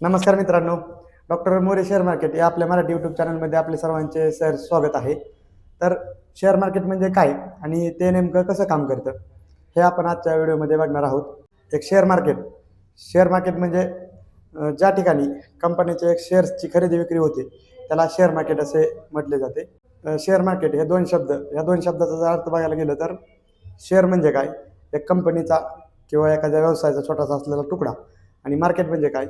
नमस्कार मित्रांनो. Doctor More share market या आपल्या मराठी यूट्यूब चॅनलमध्ये आपले सर्वांचे सर स्वागत आहे. तर शेअर मार्केट म्हणजे काय आणि ते नेमकं कसं काम करतं हे आपण आजच्या व्हिडिओमध्ये बघणार आहोत. एक शेअर मार्केट. शेअर मार्केट म्हणजे ज्या ठिकाणी कंपनीचे एक शेअर्सची खरेदी विक्री होते त्याला शेअर मार्केट असे म्हटले जाते. शेअर मार्केट हे दोन शब्द या दोन शब्दाचा जर अर्थ बघायला गेलं तर शेअर म्हणजे काय? एक कंपनीचा किंवा एखाद्या व्यवसायाचा छोटासा असलेला तुकडा. आणि मार्केट म्हणजे काय?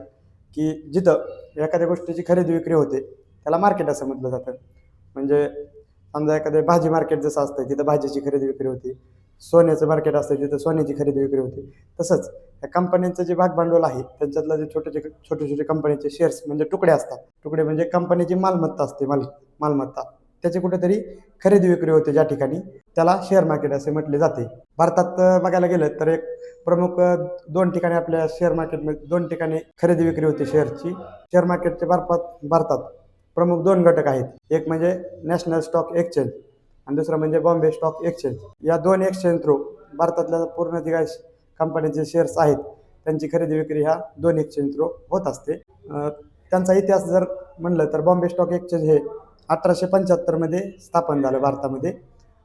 की जिथं एखाद्या गोष्टीची खरेदी विक्री होते त्याला मार्केट असं म्हटलं जातं. म्हणजे समजा एखादं भाजी मार्केट जसं असतं तिथं भाजीची खरेदी विक्री होती सोन्याचं मार्केट असतं तिथं सोन्याची खरेदी विक्री होती. तसंच या कंपन्यांचं जे भागभांडवल आहे त्यांच्यातलं जे छोटे छोटे छोटे कंपनीचे शेअर्स म्हणजे तुकडे असतात. तुकडे म्हणजे कंपनीची मालमत्ता असते माल मालमत्ता. त्याची कुठेतरी खरेदी विक्री होते ज्या ठिकाणी. त्याला शेअर मार्केट असे म्हटले जाते. भारतात बघायला गेलं तर एक प्रमुख दोन ठिकाणी आपल्या शेअर मार्केटमध्ये दोन ठिकाणी खरेदी विक्री होते शेअरची शेअर मार्केटचे भारतात भारतात प्रमुख दोन घटक आहेत. एक म्हणजे नॅशनल स्टॉक एक्सचेंज आणि दुसरं म्हणजे बॉम्बे स्टॉक एक्सचेंज या दोन एक्सचेंज थ्रू भारतातल्या पूर्ण जे काही कंपनीचे शेअर्स आहेत. त्यांची खरेदी विक्री ह्या दोन एक्सचेंज थ्रू होत असते. त्यांचा इतिहास जर म्हणलं तर बॉम्बे स्टॉक एक्सचेंज हे अठराशे पंच्याहत्तरमध्ये स्थापन झालं भारतामध्ये.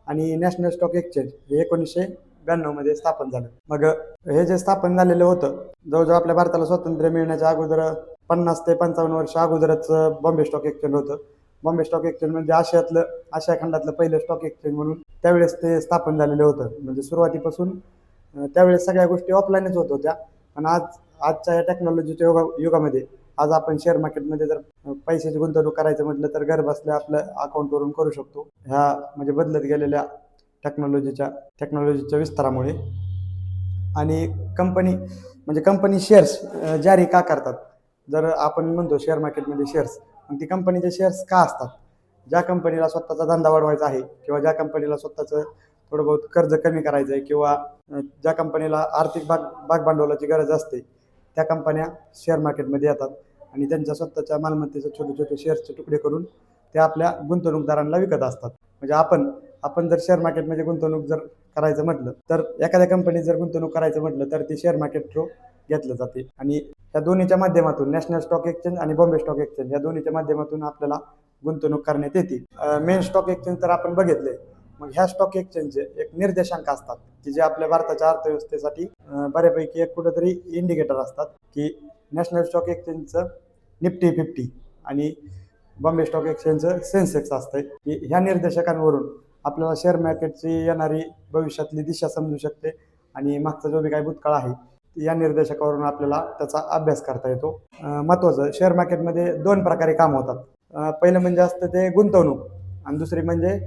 आणि नॅशनल स्टॉक एक्सचेंज हे एकोणीसशे ब्याण्णवमध्ये स्थापन झालं. मग हे जे स्थापन झालेलं होतं जवळजवळ आपल्या भारताला स्वातंत्र्य मिळण्याच्या अगोदर पन्नास ते पंचावन्न वर्ष अगोदरच बॉम्बे स्टॉक एक्सचेंज होतं. बॉम्बे स्टॉक एक्सचेंज म्हणजे आशियातलं आशिया खंडातलं पहिलं स्टॉक एक्सचेंज म्हणून त्यावेळेस ते स्थापन झालेलं होतं. म्हणजे सुरुवातीपासून त्यावेळेस सगळ्या गोष्टी ऑफलाईनच होत होत्या. पण आज आजच्या या टेक्नॉलॉजीच्या युगा युगामध्ये आज आपण शेअर मार्केटमध्ये जर पैशाची गुंतवणूक करायचं म्हटलं तर घर बसल्या आपल्या अकाउंटवरून करू शकतो. ह्या म्हणजे बदलत गेलेल्या टेक्नॉलॉजीच्या टेक्नॉलॉजीच्या विस्तारामुळे. आणि कंपनी म्हणजे कंपनी शेअर्स जारी का करतात? जर आपण म्हणतो शेअर मार्केटमध्ये शेअर्स मग ती कंपनीचे शेअर्स का असतात? ज्या कंपनीला स्वतःचा धंदा वाढवायचा आहे किंवा ज्या कंपनीला स्वतःचं थोडं बहुत कर्ज कमी करायचं आहे किंवा ज्या कंपनीला आर्थिक भाग भागभांडवलाची गरज असते त्या कंपन्या शेअर मार्केटमध्ये येतात. आणि त्यांच्या स्वतःच्या मालमत्तेचे छोटे छोटे शेअर्सचे तुकडे करून ते आपल्या गुंतवणूकदारांना विकत असतात. म्हणजे आपण आपण जर शेअर मार्केटमध्ये गुंतवणूक जर करायचं म्हटलं तर एखाद्या कंपनीत जर गुंतवणूक करायचं म्हटलं तर ती शेअर मार्केट थ्रू घेतलं जाते. आणि या दोन्हीच्या माध्यमातून नॅशनल स्टॉक एक्सचेंज आणि बॉम्बे स्टॉक एक्सचेंज या दोन्हीच्या माध्यमातून आपल्याला गुंतवणूक करण्यात येते. मेन स्टॉक एक्सचेंज तर आपण बघितले. मग ह्या स्टॉक एक्सचेंजचे एक निर्देशांक असतात की जे आपल्या भारताच्या अर्थव्यवस्थेसाठी बऱ्यापैकी एक कुठंतरी इंडिकेटर असतात की नॅशनल स्टॉक एक्सचेंजचं निफ्टी फिफ्टी. आणि बॉम्बे स्टॉक एक्सचेंजचं सेन्सेक्स असतंय. की ह्या निर्देशकांवरून आपल्याला शेअर मार्केटची येणारी भविष्यातली दिशा समजू शकते. आणि मागचा जो बी काही भूतकाळ आहे या निर्देशकावरून आपल्याला त्याचा अभ्यास करता येतो. महत्त्वाचं शेअर मार्केटमध्ये दोन प्रकारे काम होतात. पहिलं म्हणजे असतं ते गुंतवणूक. आणि दुसरी म्हणजे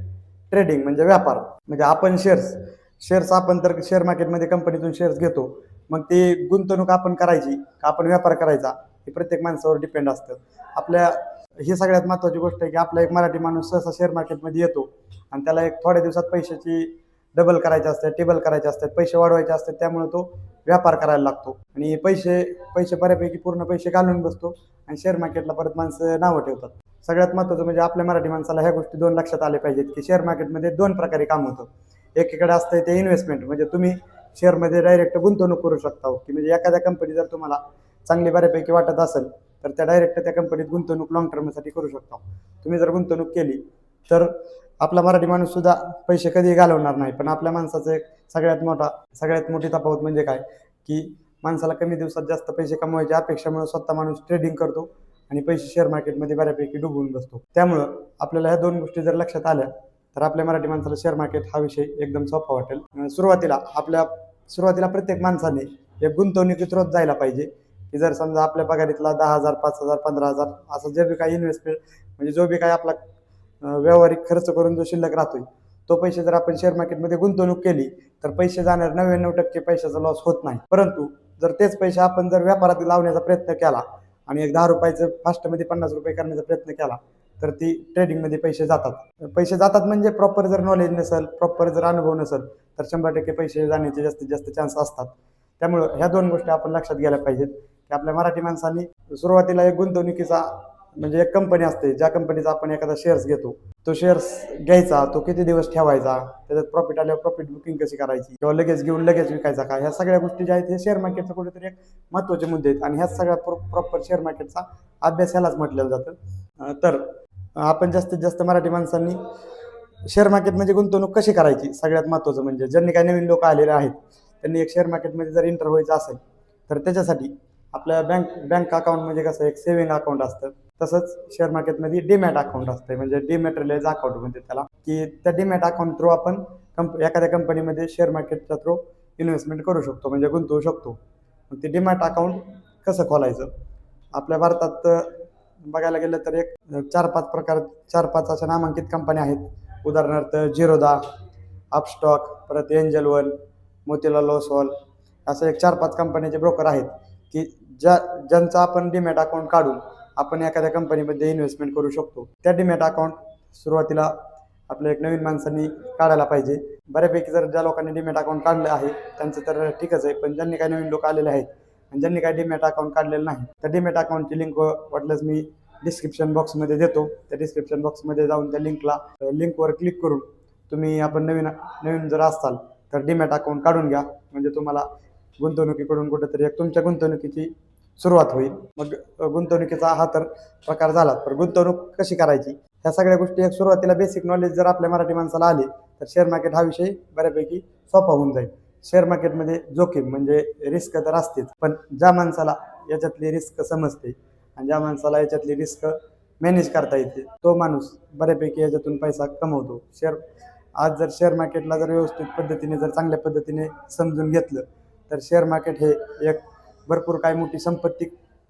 ट्रेडिंग म्हणजे व्यापार. म्हणजे आपण शेअर्स शेअर्स आपण तर शेअर मार्केटमध्ये कंपनीतून शेअर्स घेतो. मग ती गुंतवणूक आपण करायची का आपण व्यापार करायचा? हे प्रत्येक माणसावर डिपेंड असतं. आपल्या ही सगळ्यात महत्त्वाची गोष्ट आहे की आपला एक मराठी माणूस सहसा शेअर मार्केटमध्ये येतो. आणि त्याला एक थोड्या दिवसात पैशाची डबल करायचे असतात टेबल करायचे असतात पैसे वाढवायचे असतात त्यामुळे तो व्यापार करायला लागतो. आणि पैसे पैसे बऱ्यापैकी पूर्ण पैसे घालून बसतो आणि शेअर मार्केटला परत माणसं नावं ठेवतात. सगळ्यात महत्त्वाचं म्हणजे आपल्या मराठी माणसाला ह्या गोष्टी दोन लक्षात आले पाहिजेत की शेअर मार्केटमध्ये दोन प्रकारे काम होतं. एकीकडे असतं ते इन्व्हेस्टमेंट म्हणजे तुम्ही शेअरमध्ये डायरेक्ट गुंतवणूक करू शकता हो. की म्हणजे एखाद्या कंपनी जर तुम्हाला चांगली बऱ्यापैकी वाटत असेल तर त्या डायरेक्ट त्या कंपनीत गुंतवणूक लॉंग टर्मसाठी करू शकता. तुम्ही जर गुंतवणूक केली तर आपला मराठी माणूस सुद्धा पैसे कधीही घालवणार नाही. पण आपल्या माणसाचं एक सगळ्यात मोठा सगळ्यात मोठी तफावत म्हणजे काय? की माणसाला कमी दिवसात जास्त पैसे कमवायच्या अपेक्षामुळे स्वतः माणूस ट्रेडिंग करतो आणि पैसे शेअर मार्केटमध्ये बऱ्यापैकी डुबवून बसतो. त्यामुळं आपल्याला ह्या दोन गोष्टी जर लक्षात आल्या तर आपल्या मराठी माणसाला शेअर मार्केट हा विषय एकदम सोपा वाटेल. सुरुवातीला आपल्या सुरुवातीला प्रत्येक माणसाने एक गुंतवणुकीत रोज जायला पाहिजे. की जर समजा आपल्या पगारीतला दहा हजार पाच हजार पंधरा हजार असं जे बी काही इन्व्हेस्टमेंट म्हणजे जो बी काही आपला व्यावहारिक खर्च करून जो शिल्लक राहतोय तो पैसे जर आपण शेअर मार्केटमध्ये गुंतवणूक केली तर पैसे जाणार नव्याण्णव टक्के पैशाचा लॉस होत नाही. परंतु जर तेच पैसे आपण जर व्यापारात लावण्याचा प्रयत्न केला आणि एक दहा रुपयाचं फास्टमध्ये पन्नास रुपये करण्याचा प्रयत्न केला तर ती ट्रेडिंगमध्ये पैसे जातात. पैसे जातात म्हणजे प्रॉपर जर नॉलेज नसेल प्रॉपर जर अनुभव नसेल तर शंभर टक्के पैसे जाण्याचे जास्तीत जास्त चान्स असतात. त्यामुळं ह्या दोन गोष्टी आपण लक्षात घ्यायला पाहिजेत. की आपल्या मराठी माणसांनी सुरुवातीला एक गुंतवणुकीचा म्हणजे एक कंपनी असते ज्या कंपनीचा आपण एखादा शेअर्स घेतो तो शेअर्स घ्यायचा तो किती दिवस ठेवायचा त्याच्यात प्रॉफिट आल्यावर प्रॉफिट बुकिंग कशी करायची किंवा लगेच घेऊन लगेच विकायचा का? ह्या सगळ्या गोष्टी ज्या आहेत हे शेअर मार्केटचं कुठेतरी एक महत्त्वाचे मुद्दे आहेत. आणि ह्या सगळ्या प्रॉपर शेअर मार्केटचा अभ्यास ह्यालाच म्हटलेलं जातं. तर आपण जास्तीत जास्त मराठी माणसांनी शेअर मार्केटमध्ये म्हणजे गुंतवणूक कशी करायची? सगळ्यात महत्त्वाचं म्हणजे ज्यांनी काही नवीन लोक आलेले आहेत त्यांनी एक शेअर मार्केटमध्ये जर इंटर व्हायचं असेल तर त्याच्यासाठी आपल्या बँक बँक अकाउंटमध्ये कसं एक सेव्हिंग अकाउंट असतं. तसंच शेअर मार्केटमध्ये डीमॅट अकाउंट असतं म्हणजे डीमॅटेरियलाइज अकाउंट म्हणते त्याला. की त्या डीमॅट अकाउंट थ्रू आपण कंप एखाद्या कंपनीमध्ये शेअर मार्केटच्या थ्रू इन्व्हेस्टमेंट करू शकतो. म्हणजे गुंतवू शकतो. मग ते डीमॅट अकाउंट कसं खोलायचं? आपल्या भारतात बघायला गेलं तर एक चार पाच प्रकार चार पाच अशा नामांकित कंपन्या आहेत. उदाहरणार्थ झिरोदा अपस्टॉक परत एंजल वन मोतीलाल ओसवाल असं एक चार पाच कंपन्याचे ब्रोकर आहेत. की ज्या ज्यांचं आपण डीमॅट अकाउंट काढून आपण एखाद्या कंपनीमध्ये इन्व्हेस्टमेंट करू शकतो त्या डीमॅट अकाउंट सुरुवातीला आपल्या एक नवीन माणसांनी काढायला पाहिजे. बऱ्यापैकी जर ज्या लोकांनी डीमॅट अकाउंट काढलं आहे त्यांचं तर ठीकच आहे पण ज्यांनी काही नवीन लोक आलेले आहेत आणि ज्यांनी काही डीमॅट अकाउंट काढलेलं नाही त्या डीमॅट अकाउंटची लिंक वाटल्यास मी डिस्क्रिप्शन बॉक्समध्ये देतो. त्या डिस्क्रिप्शन बॉक्समध्ये जाऊन त्या लिंकला लिंकवर क्लिक करून तुम्ही आपण नवीन नवीन जर असाल तर डीमॅट अकाउंट काढून घ्या. म्हणजे तुम्हाला गुंतवणुकीकडून कुठेतरी एक तुमच्या गुंतवणुकीची सुरुवात होईल. मग गुंतवणुकीचा हा तर प्रकार झाला. तर गुंतवणूक कशी करायची? ह्या सगळ्या गोष्टी एक सुरुवातीला बेसिक नॉलेज जर आपल्या मराठी माणसाला आले तर शेअर मार्केट हा विषय बऱ्यापैकी सोपा होऊन जाईल. शेअर मार्केटमध्ये जोखीम म्हणजे रिस्क तर असतेच पण ज्या माणसाला याच्यातली रिस्क समजते आणि ज्या माणसाला याच्यातली रिस्क मॅनेज करता येते तो माणूस बऱ्यापैकी याच्यातून पैसा कमवतो. शेअर आज जर शेअर मार्केटला जर व्यवस्थित पद्धतीने जर चांगल्या पद्धतीने समजून घेतलं तर शेअर मार्केट हे एक भरपूर काही मोठी संपत्ती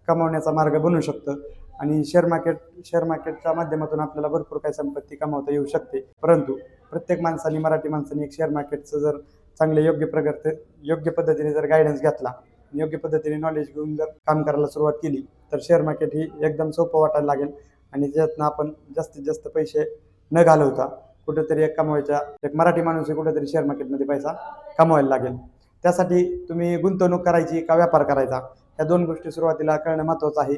कमावण्याचा मार्ग बनू शकतं. आणि शेअर मार्केट शेअर मार्केटच्या माध्यमातून आपल्याला भरपूर काही संपत्ती कमावता येऊ शकते. परंतु प्रत्येक माणसाने मराठी माणसाने एक शेअर मार्केटचं जर चांगले योग्य प्रकारे योग्य पद्धतीने जर गायडन्स घेतला आणि योग्य पद्धतीने नॉलेज घेऊन जर काम करायला सुरुवात केली तर शेअर मार्केट ही एकदम सोपं वाटायला लागेल. आणि ज्यातनं आपण जास्तीत जास्त पैसे न घालवता कुठेतरी एक कमवायच्या एक मराठी माणूस कुठेतरी शेअर मार्केटमध्ये पैसा कमवायला लागेल. त्यासाठी तुम्ही गुंतवणूक करायची का व्यापार करायचा? ह्या दोन गोष्टी सुरुवातीला कळणं महत्त्वाचं आहे.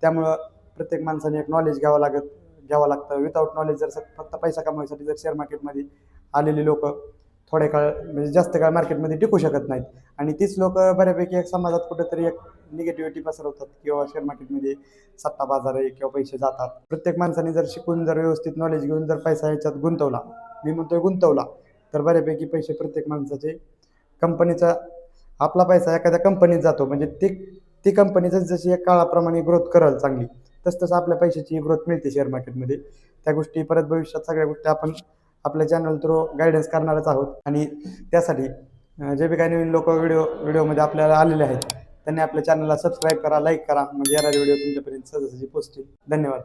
त्यामुळं प्रत्येक माणसाने एक नॉलेज घ्यावं लागत घ्यावं लागतं. विदाऊट नॉलेज जर स- फक्त पैसा कमवायसाठी जर शेअर मार्केटमध्ये आलेली लोक थोडे काळ म्हणजे जास्त काळ मार्केटमध्ये टिकू शकत नाहीत. आणि तीच लोक बऱ्यापैकी एक समाजात कुठेतरी एक निगेटिव्हिटी पसरवतात किंवा शेअर मार्केटमध्ये सत्ता बाजार आहे किंवा पैसे जातात. प्रत्येक माणसाने जर शिकून जर व्यवस्थित नॉलेज घेऊन जर पैसा याच्यात गुंतवला मी म्हणतोय गुंतवला तर बऱ्यापैकी पैसे प्रत्येक माणसाचे कंपनीचा आपला पैसा एखाद्या कंपनीत जातो. म्हणजे ती ती कंपनी जशी एक काळाप्रमाणे ग्रोथ करल चांगली तसं तसं आपल्या पैशाची ग्रोथ मिळते शेअर मार्केटमध्ये त्या गोष्टी परत भविष्यात सगळ्या गोष्टी आपण आपल्या चॅनल थ्रू गायडन्स करणारच आहोत. आणि त्यासाठी जे बी काही नवीन लोक व्हिडिओ व्हिडिओमध्ये आपल्याला आलेले आहेत त्यांनी आपल्या चॅनलला सबस्क्राईब करा लाईक करा. म्हणजे येणारे व्हिडिओ तुमच्यापर्यंत सहजासहजी पोचतील धन्यवाद.